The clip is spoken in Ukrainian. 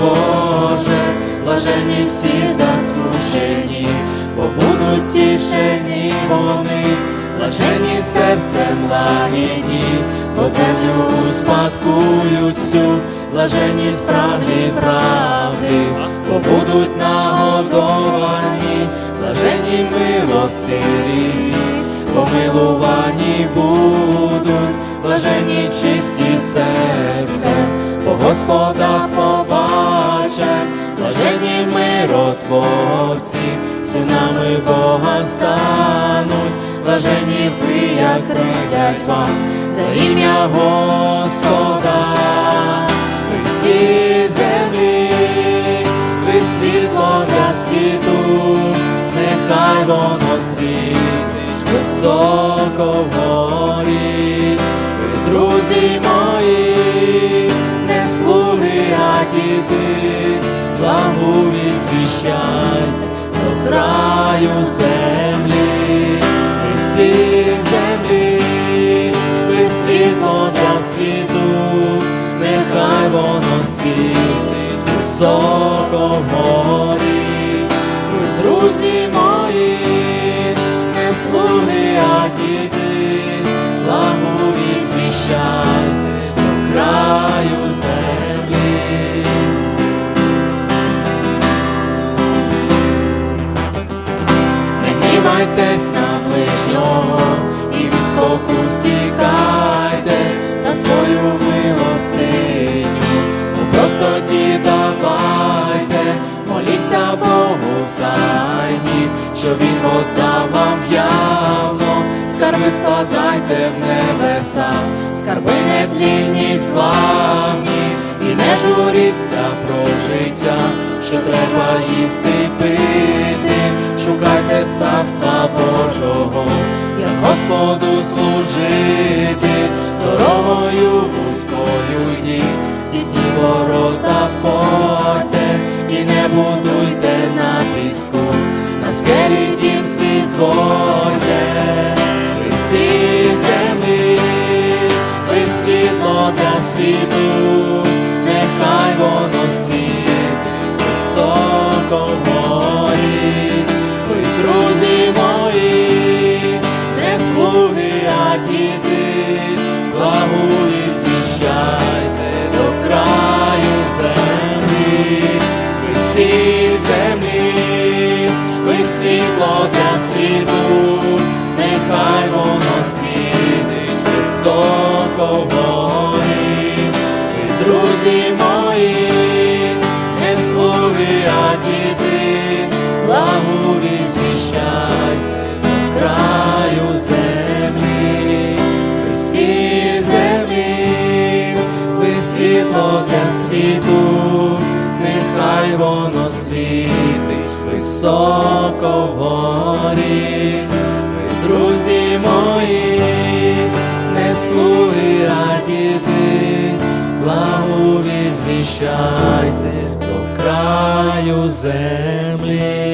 Боже, блажені всі засмучені, бо будуть тішені вони, блажені серцем лагідні, бо землю успадкують всю, блажені справді правди, бо будуть нагодовані, блажені милостиві, помилувані будуть, блажені чисті серцем, Господа побачать, блажені миротворці, синами Бога стануть, блажені ви, як вас за ім'я Господа, ви всі землі, ви світло для світу, нехай воно світить високо вгорі, ви, друзі мої, звіщайте до краю землі, при всі землі, ви світло для світу, нехай воно світить високо Не гнівайтесь на ближнього і від спокус тікайте, та свою милостиню. У простоті давайте, моліться Богу в тайні, що Він воздав вам явно, скарби складайте в небеса, скарби нетлінні й славні, і не журіться про життя, що треба їсти пити, шукайте царства Божого, як Господу служити, дорогою вузькою йдіть, тісні ворота входьте, і не будуйте на піску, на скелі дім свій зводьте, слуги, благу діти, благові звіщайте до краю землі, нехай воно світить високо горі, ви, друзі мої, не слуги, а діти, благові звіщайте до краю землі.